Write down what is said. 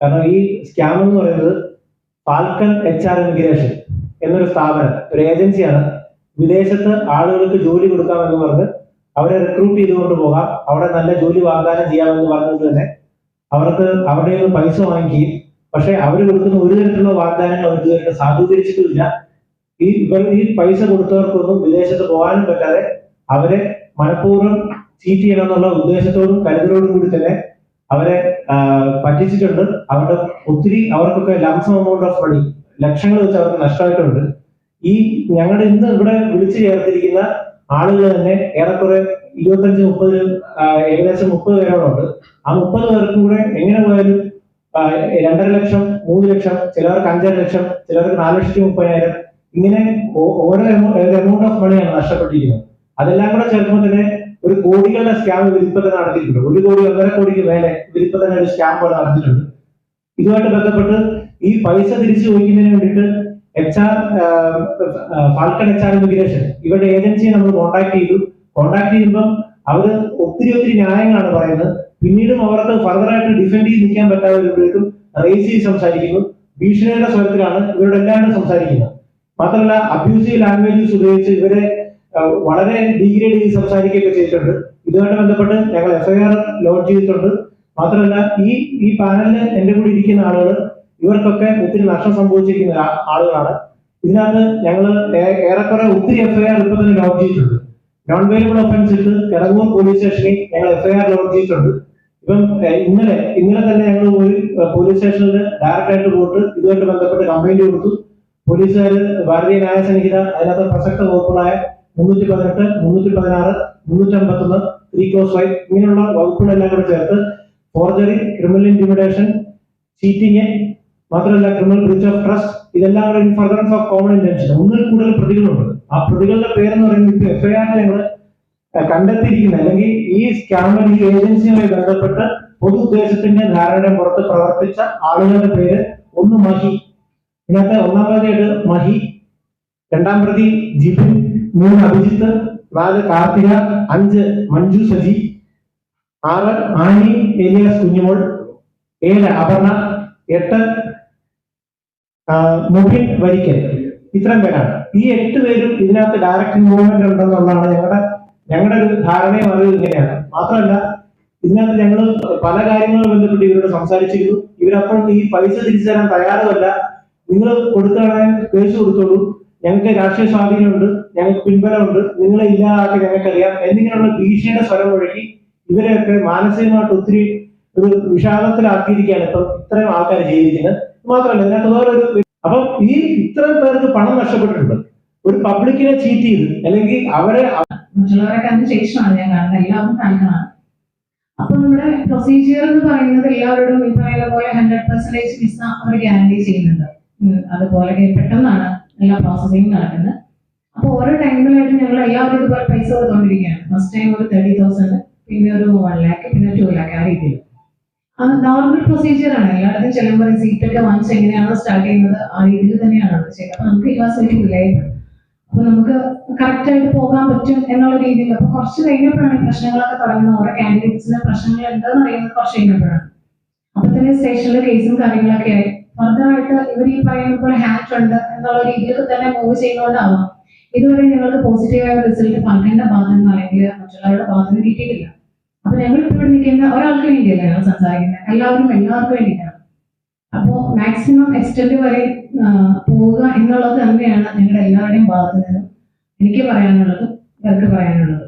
കാരണം ഈ സ്കാം എന്ന് പറയുന്നത് ഫാൽക്കൺ എച്ച് ആർ ഇമിഗ്രേഷൻ എന്നൊരു സ്ഥാപനം ഒരു ഏജൻസിയാണ് വിദേശത്ത് ആളുകൾക്ക് ജോലി കൊടുക്കാമെന്ന് പറഞ്ഞ് അവരെ റിക്രൂട്ട് ചെയ്തുകൊണ്ട് പോകാം. അവിടെ നല്ല ജോലി വാഗ്ദാനം ചെയ്യാമെന്ന് പറഞ്ഞത് തന്നെ അവർക്ക് അവരുടെ നിന്ന് പൈസ വാങ്ങിക്കുകയും പക്ഷെ അവർ കൊടുക്കുന്ന ഒരു തരത്തിലുള്ള വാഗ്ദാനങ്ങൾ അവർ ഇതുവരെ സാധൂകരിച്ചിട്ടുമില്ല. ഈ ഇവർ ഈ പൈസ കൊടുത്തവർക്കൊന്നും വിദേശത്ത് പോകാനും പറ്റാതെ അവരെ മനഃപൂർവം ചീറ്റ് ചെയ്യണം എന്നുള്ള ഉദ്ദേശത്തോടും കരുതലോടും കൂടി തന്നെ അവരെ പറ്റിച്ചിട്ടുണ്ട്. അവരുടെ ഒത്തിരി അവർക്കൊക്കെ ലംസം എമൗണ്ട് ഓഫ് മണി ലക്ഷങ്ങൾ വെച്ച് അവർക്ക് നഷ്ടമായിട്ടുണ്ട്. ഈ ഞങ്ങളുടെ ഇന്ന് ഇവിടെ വിളിച്ചു ചേർത്തിരിക്കുന്ന ആളുകൾ തന്നെ ഏറെക്കുറെ ഇരുപത്തഞ്ച് മുപ്പത് ഏകദേശം മുപ്പത് പേരോടുണ്ട്. ആ മുപ്പത് പേർക്കും കൂടെ എങ്ങനെ പോയാലും രണ്ടര ലക്ഷം മൂന്ന് ലക്ഷം ചിലവർക്ക് അഞ്ചര ലക്ഷം ചിലവർക്ക് നാല് ലക്ഷത്തി മുപ്പതിനായിരം ഇങ്ങനെ ഓരോ എമൗണ്ട് ഓഫ് മണിയാണ് നഷ്ടപ്പെട്ടിരിക്കുന്നത്. അതെല്ലാം കൂടെ ചേർക്കുമ്പോൾ തന്നെ ഒരു കോടികളുടെ സ്കാം ഇവരിപ്പോ തന്നെ നടത്തിയിട്ടുണ്ട്. ഒരു കോടി ഒന്നര കോടിക്ക് മേലെ ഇവരിപ്പോ തന്നെ ഒരു സ്കാം പോലെ നടത്തിയിട്ടുണ്ട്. ഇതുമായിട്ട് ബന്ധപ്പെട്ട് ഈ പൈസ തിരിച്ചു ചോദിക്കുന്നതിന് വേണ്ടിയിട്ട് H R Falcon H R immigration ഇവരുടെ ഏജൻസിയെ നമ്മൾ കോൺടാക്ട് ചെയ്തു. കോൺടാക്ട് ചെയ്യുമ്പം അവർ ഒത്തിരി ഒത്തിരി ന്യായങ്ങളാണ് പറയുന്നത്. പിന്നീടും അവർക്ക് ഫർദറായിട്ട് ഡിഫെൻഡ് ചെയ്ത് നിൽക്കാൻ പറ്റാതെ വരുമ്പോഴേക്കും റേസ് ചെയ്ത് സംസാരിക്കുന്നു. ഭീഷണിയുടെ സ്വരത്തിലാണ് ഇവരുടെ എല്ലാവരും സംസാരിക്കുന്നത്. മാത്രമല്ല അബ്യൂസീവ് ലാംഗ്വേജസ് ഉപയോഗിച്ച് ഇവരെ വളരെ ഡീഗ്രേഡ് ചെയ്ത് സംസാരിക്കുകയൊക്കെ ചെയ്തിട്ടുണ്ട്. ഇതുമായിട്ട് ബന്ധപ്പെട്ട് ഞങ്ങൾ എഫ്ഐആർ ലോഡ് ചെയ്തിട്ടുണ്ട്. മാത്രമല്ല ഈ ഈ പാനലിൽ എന്റെ കൂടെ ഇരിക്കുന്ന ആളുകൾ ഇവർക്കൊക്കെ ഒത്തിരി നഷ്ടം സംഭവിച്ചിരിക്കുന്ന ആളുകളാണ്. ഇതിനകത്ത് ഞങ്ങൾ ഏറെക്കുറെ ഒത്തിരി എഫ്ഐആർ ഇപ്പൊ തന്നെ ലോഞ്ച് ചെയ്തിട്ടുണ്ട്. നോൺ വെയിലബിൾ ഒഫൻസ് ഇട്ട് കിടങ്ങൂർ പോലീസ് സ്റ്റേഷനിൽ ഞങ്ങൾ എഫ്ഐആർ ലോഡ് ചെയ്തിട്ടുണ്ട്. ഇപ്പം ഇന്നലെ ഇന്നലെ തന്നെ ഞങ്ങൾ പോയി പോലീസ് സ്റ്റേഷനിൽ ഡയറക്റ്റ് ആയിട്ട് പോയിട്ട് ഇതുമായിട്ട് ബന്ധപ്പെട്ട് കംപ്ലൈന്റ് കൊടുത്തു. പോലീസുകാർ ഭാരതീയ ന്യായ സംഹിത അതിനകത്ത് പ്രസക്ത വകുപ്പുകളായ മുന്നൂറ്റി പതിനെട്ട് മുന്നൂറ്റി പതിനാറ് മുന്നൂറ്റി അമ്പത്തൊന്ന് ത്രീ ക്ലോസ് ഫൈവ് ഇങ്ങനെയുള്ള വകുപ്പുകളെല്ലാം കൂടെ ചേർത്ത് ഫോർജറി ക്രിമിനൽ ഇന്റിമിഡേഷൻ ചീറ്റിങ് മാത്രമല്ല ക്രിമിനൽ ബ്രിച്ച് ഓഫ് ട്രസ്റ്റ് ഇതെല്ലാം കൂടെ ഫർദറൻസ് ഓഫ് കോമൺ ഇന്റൻഷൻ ഒന്നിൽ കൂടുതൽ പ്രതികളുണ്ട്. ആ പ്രതികളുടെ പേരെന്ന് പറയുന്നത് ഇപ്പൊ എഫ്ഐആർ ഞങ്ങൾ കണ്ടെത്തിയിരിക്കുന്നത്. അല്ലെങ്കിൽ ഈ സ്കാമർ ഈ ഏജൻസിയുമായി ബന്ധപ്പെട്ട് പൊതു ഉദ്ദേശത്തിന്റെ ധാരണയുടെ പുറത്ത് പ്രവർത്തിച്ച ആളുകളുടെ പേര് ഒന്ന് മഹി. ഇതിനകത്ത് ഒന്നാമതായിട്ട് മഹി രണ്ടാം പ്രതി ജിബിൻ മൂന്ന് അഭിജിത്ത് നാല് കാർത്തിക അഞ്ച് മഞ്ജു സജി ആറ് ആനി ഏലിയാസ് കുഞ്ഞുമോൾ ഏഴ് അപർണ എട്ട് മുഖിൻ വരിക്കൽ. ഇത്രയും പേരാണ്. ഈ എട്ട് പേരും ഇതിനകത്ത് ഡയറക്റ്റ് ഇൻവോൾവ്മെന്റ് ഉണ്ടെന്നുള്ളതാണ് ഞങ്ങളുടെ ഞങ്ങളുടെ ഒരു ധാരണയും അറിവ് ഇങ്ങനെയാണ്. മാത്രമല്ല ഇതിനകത്ത് ഞങ്ങൾ പല കാര്യങ്ങളും ബന്ധപ്പെട്ട് ഇവരോട് സംസാരിച്ചിരുന്നു. ഇവരപ്പോൾ ഈ പൈസ തിരിച്ചു തരാൻ തയ്യാറുമല്ല. നിങ്ങൾ കൊടുക്കുകയാണെങ്കിൽ കേസ് കൊടുത്തോളൂ. ഞങ്ങൾക്ക് രാഷ്ട്രീയ സ്വാധീനമുണ്ട് ഞങ്ങൾക്ക് പിൻബലമുണ്ട് നിങ്ങളെ ഇല്ലാതാക്കി ഞങ്ങൾക്കറിയാം എന്നിങ്ങനെയുള്ള ഭീഷണിയുടെ സ്വരം മുഴക്കി ഇവരെയൊക്കെ മാനസികമായിട്ട് ഒത്തിരി ഒരു വിഷാദത്തിലാക്കിയിരിക്കുകയാണ് ഇപ്പം ഇത്രയും ആൾക്കാർ ജീവിക്കുന്നത്. മാത്രമല്ല ഇതിനകത്ത് വേറൊരു അപ്പം ഈ ഇത്രയും പേർക്ക് പണം നഷ്ടപ്പെട്ടിട്ടുണ്ട്. ഒരു പബ്ലിക്കിനെ ചീറ്റ് ചെയ്ത് അല്ലെങ്കിൽ അവരെ മറ്റുള്ളവരൊക്കെ അതിന് ശേഷമാണ് ഞാൻ കാണുന്നത്. എല്ലാവരും കാണിക്കണം അപ്പൊ നമ്മുടെ പ്രൊസീജിയർ എന്ന് പറയുന്നത് എല്ലാവരോടും ഈ പറയുന്ന പോലെ ഹൺഡ്രഡ് പെർസെന്റേജ് വിസ അവർ ഗ്യാരണ്ടി ചെയ്യുന്നുണ്ട്. അതുപോലെ പെട്ടെന്നാണ് എല്ലാ പ്രോസസ്സിംഗ് നടക്കുന്നത് അപ്പൊ ഓരോ ടൈമിലായിട്ട് ഞങ്ങൾ എല്ലാവരും ഇതുപോലെ പൈസ കൊടുത്തോണ്ടിരിക്കുകയാണ് ഫസ്റ്റ് ടൈം ഒരു തേർട്ടി തൗസൻഡ് പിന്നെ ഒരു വൺ ലാക്ക് പിന്നെ ടു ലാക്ക് ആ രീതിയിൽ അത് നോർമൽ പ്രൊസീജിയർ ആണ്. എല്ലായിടത്തും ചെല്ലുമ്പോൾ സീറ്റ് ഒക്കെ വാങ്ങിച്ച് എങ്ങനെയാണോ സ്റ്റാർട്ട് ചെയ്യുന്നത് ആ രീതിയിൽ തന്നെയാണ് അത് ചെയ്യുന്നത്. അപ്പൊ നമുക്ക് യൂണിവേഴ്സിറ്റി ഇല്ലായിരുന്നു അപ്പൊ നമുക്ക് കറക്റ്റ് ആയിട്ട് പോകാൻ പറ്റും എന്നുള്ള രീതിയിൽ അപ്പൊ കുറച്ച് കഴിഞ്ഞപ്പോഴാണ് പ്രശ്നങ്ങളൊക്കെ തുടങ്ങുന്നത്. ഓരോ കാൻഡിഡേറ്റ്സിന് പ്രശ്നങ്ങൾ എന്താണെന്ന് അറിയുന്നത് കുറച്ച് കഴിഞ്ഞപ്പോഴാണ് അപ്പൊ തന്നെ സ്റ്റേഷനിലെ കേസും കാര്യങ്ങളൊക്കെ ആയി. ഫർദറായിട്ട് ഇവർ ഈ പറയുന്ന പോലെ ഹാറ്റ് ഉണ്ട് എന്നുള്ള രീതിയിൽ തന്നെ മൂവ് ചെയ്യുന്നതുകൊണ്ടാവാം ഇതുവരെ ഞങ്ങൾക്ക് പോസിറ്റീവായ റിസൾട്ട് ഫണ്ടിന്റെ ഭാഗത്ത് അല്ലെങ്കിൽ മറ്റുള്ളവരുടെ ഭാഗത്ത് കിട്ടിയിട്ടില്ല. അപ്പൊ ഞങ്ങൾ ഇവിടെ നിൽക്കുന്ന ഒരാൾക്ക് വേണ്ടിയല്ല ഞങ്ങൾ സംസാരിക്കുന്നത്? എല്ലാവരും എല്ലാവർക്കും വേണ്ടിയിട്ടാണ്. അപ്പോൾ മാക്സിമം എക്സ്റ്റെൻഡ് വരെ പോവുക എന്നുള്ളത് തന്നെയാണ് ഞങ്ങളുടെ എല്ലാവരുടെയും ഭാഗത്ത് നിന്നും എനിക്ക് പറയാനുള്ളത് ഇവർക്ക് പറയാനുള്ളത്.